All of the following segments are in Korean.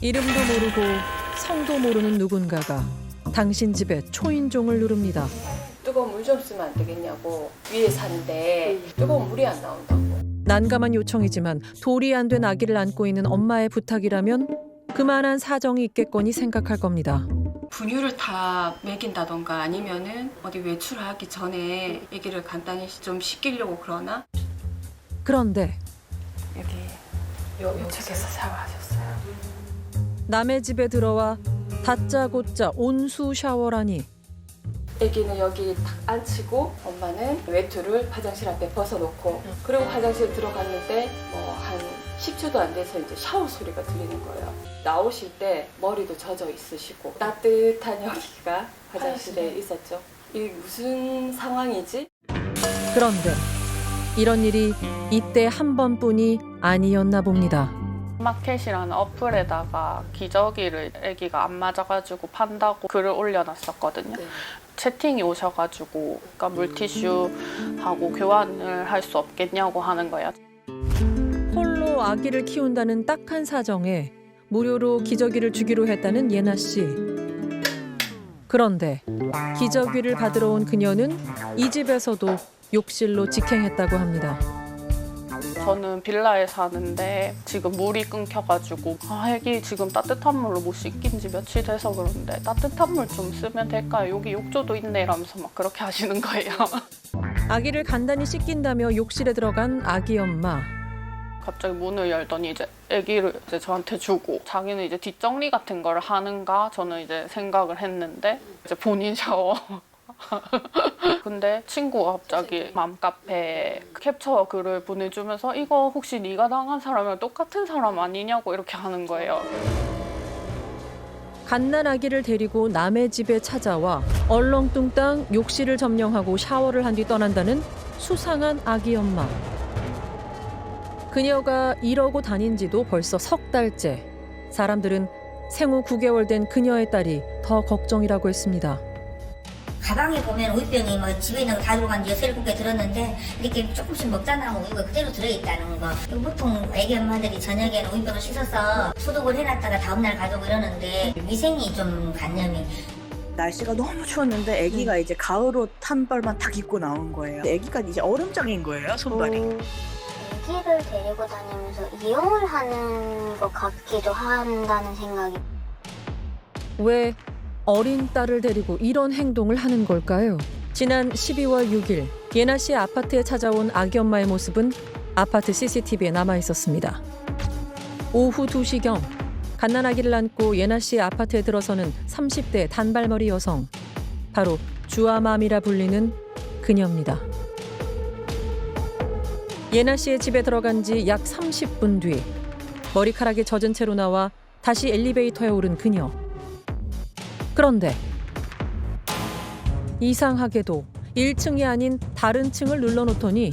이름도 모르고 성도 모르는 누군가가 당신 집에 초인종을 누릅니다. 뜨거운 물 좀 쓰면 안 되겠냐고 위에 산데 뜨거운 물이 안 나온다고 난감한 요청이지만 돌이 안 된 아기를 안고 있는 엄마의 부탁이라면 그만한 사정이 있겠거니 생각할 겁니다. 분유를 다 먹인다던가 아니면은 어디 외출하기 전에 아기를 간단히 좀 식히려고 그러나 그런데 여기 요쪽에서 샤워하셨어요 남의 집에 들어와 다짜고짜 온수 샤워라니 아기는 여기 탁 앉히고 엄마는 외투를 화장실 앞에 벗어놓고 그리고 화장실 들어갔는데 뭐 한 10초도 안 돼서 이제 샤워 소리가 들리는 거예요. 나오실 때 머리도 젖어 있으시고 따뜻한 여기가 화장실에 있었죠. 이게 무슨 상황이지? 그런데 이런 일이 이때 한 번뿐이 아니었나 봅니다. 마켓이라는 어플에다가 기저귀를 아기가 안 맞아가지고 판다고 글을 올려놨었거든요. 네. 채팅이 오셔가지고 그러니까 물티슈하고 교환을 할 수 없겠냐고 하는 거예요. 홀로 아기를 키운다는 딱한 사정에 무료로 기저귀를 주기로 했다는 예나 씨. 그런데 기저귀를 받으러 온 그녀는 이 집에서도 욕실로 직행했다고 합니다. 저는 빌라에 사는데 지금 물이 끊겨가지고 아, 애기 지금 따뜻한 물로 못 씻긴 지 며칠 돼서 그런데 따뜻한 물 좀 쓰면 될까요? 여기 욕조도 있네 이러면서 막 그렇게 하시는 거예요. 아기를 간단히 씻긴다며 욕실에 들어간 아기 엄마. 갑자기 문을 열더니 이제 아기를 이제 저한테 주고 자기는 이제 뒷정리 같은 걸 하는가 저는 이제 생각을 했는데 이제 본인 샤워 근데 친구가 갑자기 맘카페에 캡처 글을 보내주면서 이거 혹시 네가 당한 사람이랑 똑같은 사람 아니냐고 이렇게 하는 거예요 갓난 아기를 데리고 남의 집에 찾아와 얼렁뚱땅 욕실을 점령하고 샤워를 한 뒤 떠난다는 수상한 아기 엄마. 그녀가 이러고 다닌 지도 벌써 석 달째. 사람들은 생후 9개월 된 그녀의 딸이 더 걱정이라고 했습니다. 가방에 보면 우유병이 뭐 집에 있는 거 다 들어간 지 여섯 일곱 개 들었는데 이렇게 조금씩 먹다 남은 우유가 그대로 들어있다는 거. 보통 애기 엄마들이 저녁에는 우유병을 씻어서 소독을 해놨다가 다음날 가져오고 이러는데 위생이 좀 관념이 날씨가 너무 추웠는데 아기가 이제 가을 옷 한 벌만 딱 입고 나온 거예요. 아기가 이제 얼음장인 거예요, 손발이. 아기를 데리고 다니면서 이용을 하는 것 같기도 한다는 생각이 왜 어린 딸을 데리고 이런 행동을 하는 걸까요? 지난 12월 6일 예나 씨의 아파트에 찾아온 아기 엄마의 모습은 아파트 CCTV에 남아 있었습니다. 오후 2시경 갓난 아기를 안고 예나 씨의 아파트에 들어서는 30대 단발머리 여성 바로 주아맘이라 불리는 그녀입니다. 예나 씨의 집에 들어간 지 약 30분 뒤 머리카락이 젖은 채로 나와 다시 엘리베이터에 오른 그녀. 그런데 이상하게도 1층이 아닌 다른 층을 눌러놓더니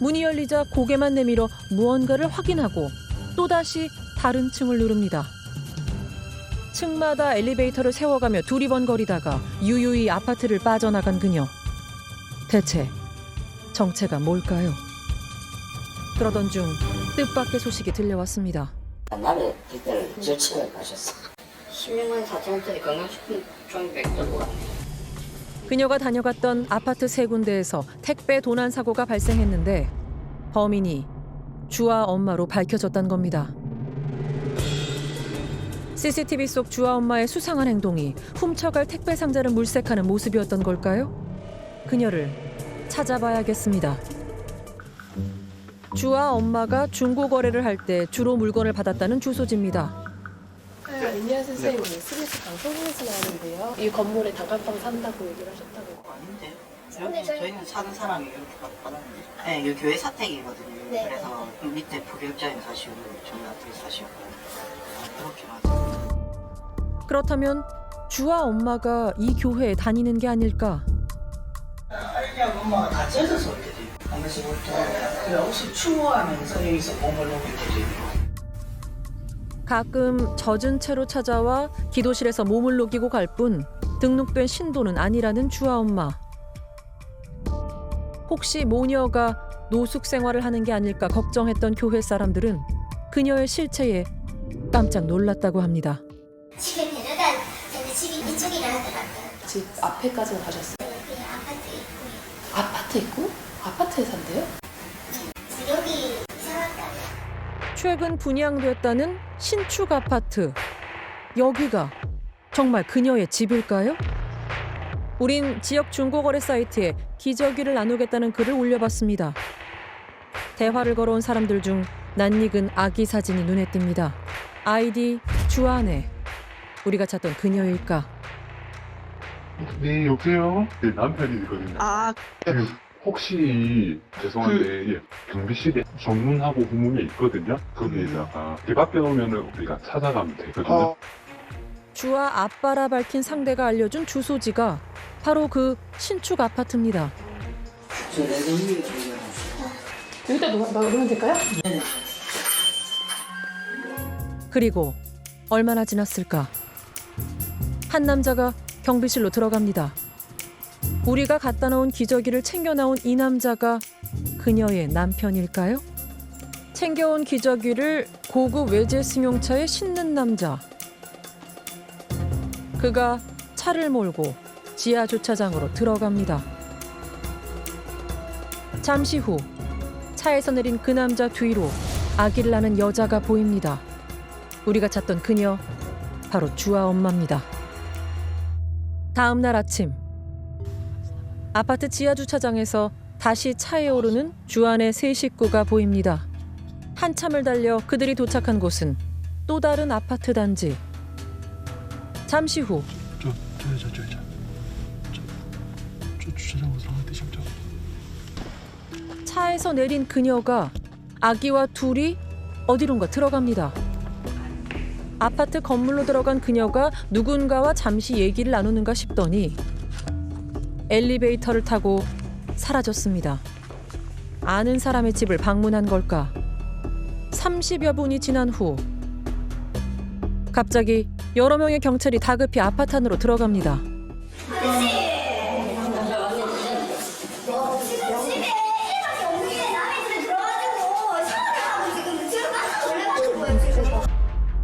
문이 열리자 고개만 내밀어 무언가를 확인하고 또다시 다른 층을 누릅니다. 층마다 엘리베이터를 세워가며 두리번거리다가 유유히 아파트를 빠져나간 그녀. 대체 정체가 뭘까요? 그러던 중 뜻밖의 소식이 들려왔습니다. 남의 뒷대를 절친을 가셨어. 16만 4천원짜리 건강식품 종백 들고 왔네 그녀가 다녀갔던 아파트 세 군데에서 택배 도난 사고가 발생했는데 범인이 주아 엄마로 밝혀졌단 겁니다. CCTV 속 주아 엄마의 수상한 행동이 훔쳐갈 택배 상자를 물색하는 모습이었던 걸까요? 그녀를 찾아봐야겠습니다. 주아 엄마가 중고 거래를 할 때 주로 물건을 받았다는 주소지입니다. 안녕하세요 선생님 SBS 방송국에서 나오는데요 이 건물에 단칸방 산다고 얘기를 하셨다고 아닌데요? 저희는, 저희는 사는 사람이 이렇게 받았는데. 네, 여기 교회 사택이거든요. 네. 그래서 그 밑에 부교육자님 사시고, 저희한테 사시고. 아, 그렇게 맞아요. 그렇다면 주아 엄마가 이 교회에 다니는 게 아닐까? 그냥 엄마가 다 젖어서 올 있고, 한 번씩 올 때. 그래, 혹시 추모하면서 여기서 몸을 때도 있고. 가끔 젖은 채로 찾아와 기도실에서 몸을 녹이고 갈 뿐 등록된 신도는 아니라는 주아 엄마. 혹시 모녀가 노숙 생활을 하는 게 아닐까 걱정했던 교회 사람들은 그녀의 실체에 깜짝 놀랐다고 합니다. 집에 데려다 집이 이쪽이라 하더라고요. 집 앞에까지는 가셨어요? 그냥 아파트 있고 아파트 있고? 아파트에 산대요? 여기 이사갔다. 최근 분양됐다는 신축 아파트. 여기가 정말 그녀의 집일까요? 우린 지역 중고거래 사이트에 기저귀를 나누겠다는 글을 올려봤습니다. 대화를 걸어온 사람들 중 낯익은 아기 사진이 눈에 띕니다. 아이디 주안에 우리가 찾던 그녀일까? 네, 여보세요? 네, 남편이거든요. 아, 그, 혹시, 죄송한데, 예, 경비실에 전문하고 후문에 있거든요? 거기에다가, 집 앞에 오면은 우리가 찾아가면 되거든요. 주아 아빠라 밝힌 상대가 알려준 주소지가 바로 그 신축 아파트입니다. 여기다 놓- 넣으면 될까요? 그리고 얼마나 지났을까? 한 남자가 경비실로 들어갑니다. 우리가 갖다 놓은 기저귀를 챙겨 나온 이 남자가 그녀의 남편일까요? 챙겨온 기저귀를 고급 외제 승용차에 싣는 남자. 그가 차를 몰고 지하 주차장으로 들어갑니다. 잠시 후 차에서 내린 그 남자 뒤로 아기를 낳는 여자가 보입니다. 우리가 찾던 그녀 바로 주아 엄마입니다. 다음 날 아침 아파트 지하 주차장에서 다시 차에 오르는 주안의 세 식구가 보입니다. 한참을 달려 그들이 도착한 곳은 또 다른 아파트 단지. 잠시 후 저, 저, 저, 저, 저. 저, 저 주차장 상황 지금 저. 차에서 내린 그녀가 아기와 둘이 어디론가 들어갑니다. 아파트 건물로 들어간 그녀가 누군가와 잠시 얘기를 나누는가 싶더니 엘리베이터를 타고 사라졌습니다. 아는 사람의 집을 방문한 걸까? 30여 분이 지난 후 갑자기 여러 명의 경찰이 다급히 아파트 안으로 들어갑니다.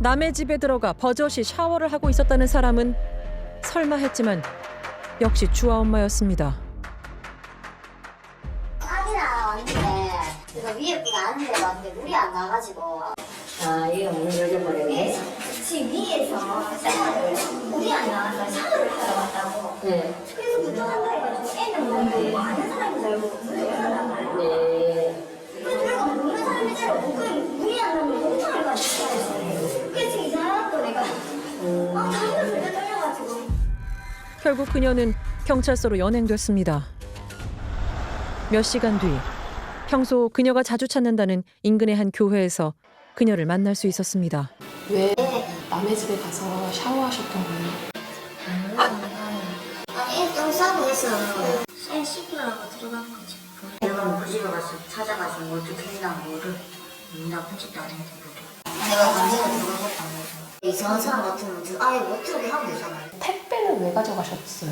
남의 집에 들어가 버젓이 샤워를 하고 있었다는 사람은 설마 했지만 역시 주아 엄마였습니다. 아니라 왔는데 그래서 위에 비가 안 내려왔는데 물이 안 나가지고 아, 이거 문을 열어버렸네. 집 위에서 샤워를 물이 안 나와서 샤워를 하러 왔다고 네. 그래서 부탁한다 해가지고 애는 뭔데 결국 그녀는 경찰서로 연행됐습니다. 몇 시간 뒤 평소 그녀가 자주 찾는다는 인근의 한 교회에서 그녀를 만날 수 있었습니다. 왜 남의 집에 가서 샤워하셨던 거예요? 아니 애똥 싸고 해서 애 씻으려고 들어간 거지 내가 그 집에 가서 찾아가서 뭐 어떻게 했나 뭐를 나쁜 짓도 안 했는데 뭐를. 내가 강제로 들어갔다는 거죠. 이상한 사람 같으면 저 아예 못 들어게 하면 되잖아 요. 택배는 왜 가져가셨어요?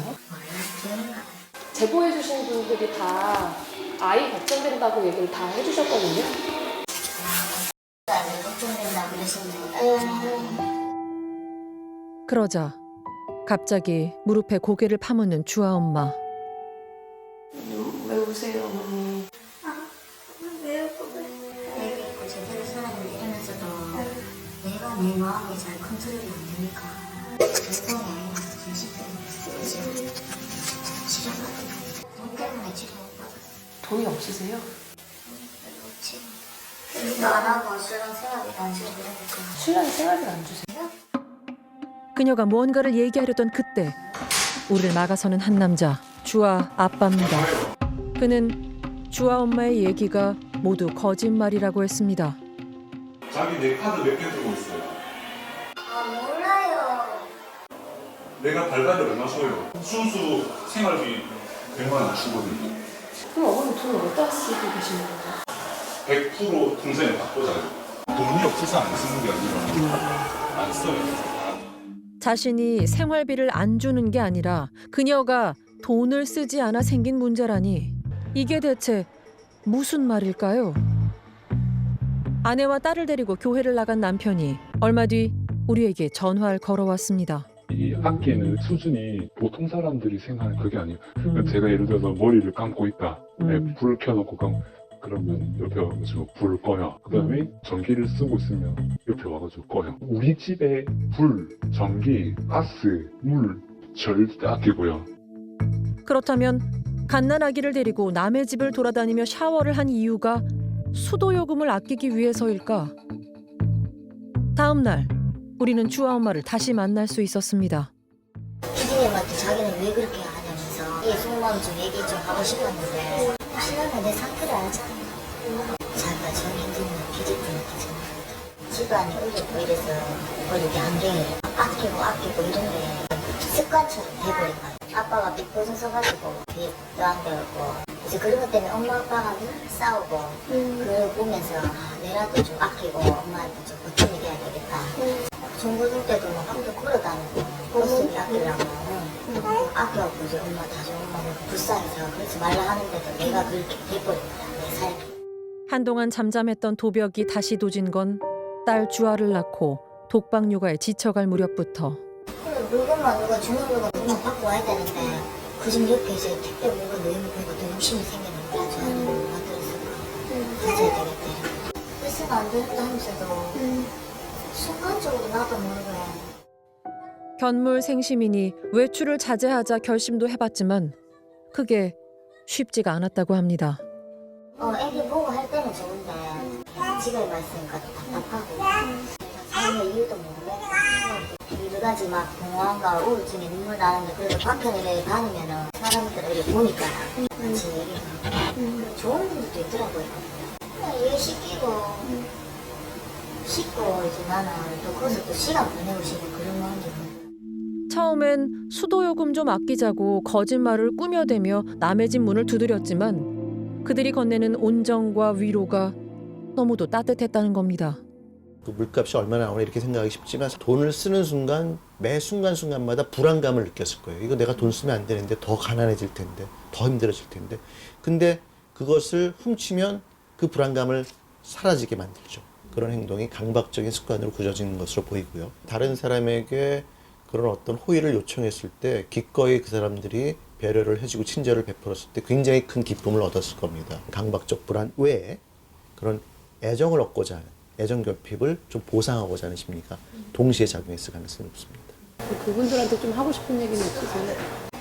제보해 주신 분들이 다 아이 걱정된다고 얘기를 다 해주셨거든요. 걱정된다. 그러자 갑자기 무릎에 고개를 파묻는 주아 엄마. 왜 우세요, 어머니? 왜 그래 내가 있고 제대로 살아야 이러면서도 내가 내 마음이 잘 컨트롤이 안 되니까 결국은 돈 돈이 없으세요? 안 하고 안 신랑이 생활비를 안 주세요? 그녀가 무언가를 얘기하려던 그때 우리를 막아서는 한 남자 주아 아빠입니다. 그는 주아 엄마의 얘기가 모두 거짓말이라고 했습니다. 자기 내 카드 몇 개 들고 있어요? 내가 달달이 얼마 줘요? 순수 생활비 100만 원 주거든요. 그럼 어머니 돈을 어디다 쓰고 계시는 거예요? 100% 동생을 바꿔줘요. 돈이 없어서 안 쓰는 게 아니라 안 써요. 자신이 생활비를 안 주는 게 아니라 그녀가 돈을 쓰지 않아 생긴 문제라니 이게 대체 무슨 말일까요? 아내와 딸을 데리고 교회를 나간 남편이 얼마 뒤 우리에게 전화를 걸어왔습니다. 이 학기에는 수준이 보통 사람들이 생각하는 그게 아니에요. 그러니까 제가 예를 들어서 머리를 감고 있다. 네, 불 켜놓고 감 그러면 옆에 와가지고 불을 꺼요. 그 다음에 전기를 쓰고 있으면 옆에 와가지고 꺼요. 우리 집에 불, 전기, 가스, 물 절대 아끼고요. 그렇다면 갓난아기를 데리고 남의 집을 돌아다니며 샤워를 한 이유가 수도 요금을 아끼기 위해서일까? 다음 날 우리는 주아 엄마를 다시 만날 수 있었습니다. 피디님한테 자기는 왜 그렇게 하냐면서 이 속마음 좀 얘기 좀 하고 싶었는데 혹시나 내 상태를 알잖아. 자기가 전 힘든 건 피디님한테 집안이 어렵고 이래서 뭐 이렇게 환경이 아끼고 아끼고 이런데 습관처럼 돼버린 거야. 아빠가 빚 벗어서가지고 빚도 안 되고 이제 그런 것 때문에 엄마 아빠가 늘 싸우고 그걸 보면서 아, 내라도 좀 아끼고 엄마한테 좀 버텨내야 되겠다 중고등 때도 막 학교 걸어 다니고 버스비 아끼려고. 아껴갖고 이제 엄마 다시 엄마를 불쌍해서 그러지 말라 하는데도 내가 그렇게 돼버린 거야 내 삶이 한동안 잠잠했던 도벽이 다시 도진 건 딸 주아를 낳고 독박 육아에 지쳐갈 무렵부터. 물건만 누가 주는 물건 누가 받고 와야 되는데 그 집 옆에 이제 택배 물건 넣으면 보니까 더 욕심이 생기는 거야 저하는. 거 만들었을까 가져야 되겠대. 그래서 안 되겠다 하면서도 순간적으로 나도 모르게 견물 생시민이 외출을 자제하자 결심도 해봤지만 그게 쉽지가 않았다고 합니다. 어, 애기 보고 할 때는 좋은데 집에 가 있으니까 답답하고 사람의 이유도 모르겠고 여러 가지 막 공허함과 우울증에 눈물 나는데 그래도 밖에 다니면은 사람들을 이렇게 보니까 같이 얘기하고 좋은 분들도 있더라고요 그냥 일 시키고 씻고 이제 나는 또 거기서 또 시간 보내고 싶고 그런 마음도 처음엔 수도요금 좀 아끼자고 거짓말을 꾸며대며 남의 집 문을 두드렸지만 그들이 건네는 온정과 위로가 너무도 따뜻했다는 겁니다. 그 물값이 얼마나 나오나 이렇게 생각하기 쉽지만 돈을 쓰는 순간 매 순간순간마다 불안감을 느꼈을 거예요. 이거 내가 돈 쓰면 안 되는데 더 가난해질 텐데 더 힘들어질 텐데. 근데 그것을 훔치면 그 불안감을 사라지게 만들죠. 그런 행동이 강박적인 습관으로 굳어지는 것으로 보이고요. 다른 사람에게 그런 어떤 호의를 요청했을 때 기꺼이 그 사람들이 배려를 해주고 친절을 베풀었을 때 굉장히 큰 기쁨을 얻었을 겁니다. 강박적 불안 외에 그런 애정을 얻고자 하는 애정 결핍을 좀 보상하고자 하는 심리가 동시에 작용했을 가능성이 높습니다. 그분들한테 좀 하고 싶은 얘기는 있으세요?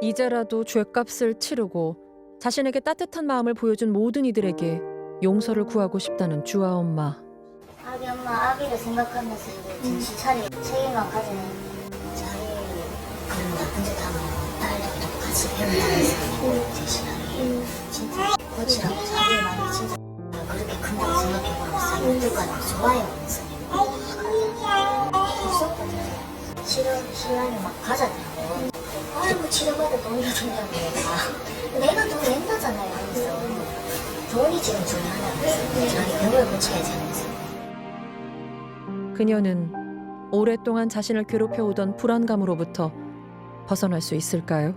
이제라도 죄값을 치르고 자신에게 따뜻한 마음을 보여준 모든 이들에게 용서를 구하고 싶다는 주아 엄마. 아기 엄마 아기를 생각하면서 정신 차리고 책임만 가지는 자기 그런 나쁜 짓 하면 딸도 똑같이 배운다면서 제 신앙이 진짜 고치라고 자기 말이 진짜 그렇게 큰다고 어떨까요 좋아요 치료 시간이 막 가잖아요. 아이고 치료받아 돈이라 든다고 내가 내가 돈 낸다잖아요. 돈이 지금 중요하냐면서 자기 병을 고쳐야지 하면서. 그녀는 오랫동안 자신을 괴롭혀 오던 불안감으로부터 벗어날 수 있을까요?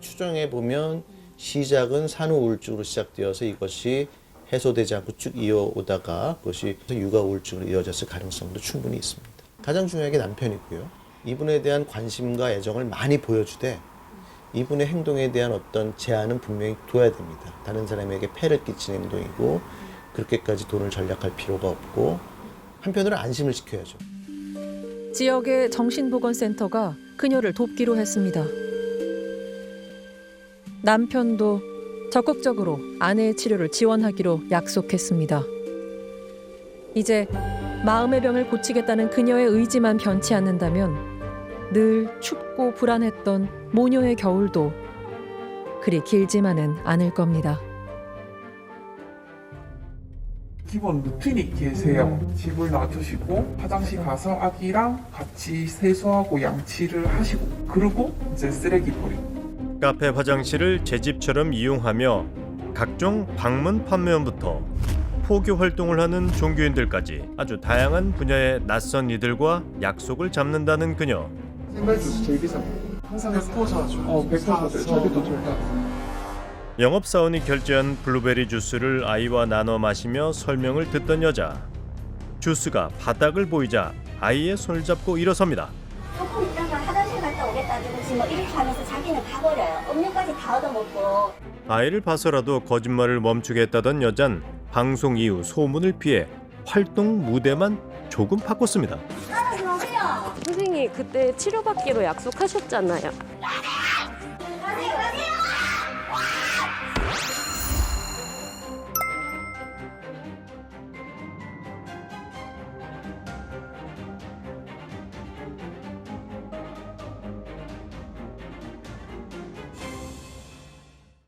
추정해 보면 시작은 산후 우울증으로 시작되어서 이것이 해소되지 않고 쭉 이어오다가 그것이 육아 우울증으로 이어졌을 가능성도 충분히 있습니다. 가장 중요한 게 남편이고요. 이분에 대한 관심과 애정을 많이 보여주되 이분의 행동에 대한 어떤 제한은 분명히 둬야 됩니다. 다른 사람에게 폐를 끼치는 행동이고 그렇게까지 돈을 절약할 필요가 없고 한편으로 안심을 시켜야죠. 지역의 정신보건센터가 그녀를 돕기로 했습니다. 남편도 적극적으로 아내의 치료를 지원하기로 약속했습니다. 이제 마음의 병을 고치겠다는 그녀의 의지만 변치 않는다면 늘 춥고 불안했던 모녀의 겨울도 그리 길지만은 않을 겁니다. 기본 루틴이 계세요. 집을 놔두시고 화장실 가서 아기랑 같이 세수하고 양치를 하시고 그리고 이제 쓰레기 버리고 카페 화장실을 제 집처럼 이용하며 각종 방문 판매원부터 포교 활동을 하는 종교인들까지 아주 다양한 분야의 낯선 이들과 약속을 잡는다는 그녀. 주스. 항상. 어. 저기도 절대. 영업 사원이 결제한 블루베리 주스를 아이와 나눠 마시며 설명을 듣던 여자. 주스가 바닥을 보이자 아이의 손을 잡고 일어섭니다. 오겠다든지 뭐 이렇게 하면서 자기는 가버려요. 음료까지 다 얻어먹고. 아이를 봐서라도 거짓말을 멈추겠다던 여잔 방송 이후 소문을 피해 활동 무대만 조금 바꿨습니다. 안녕하세요. 선생님 그때 치료받기로 약속하셨잖아요.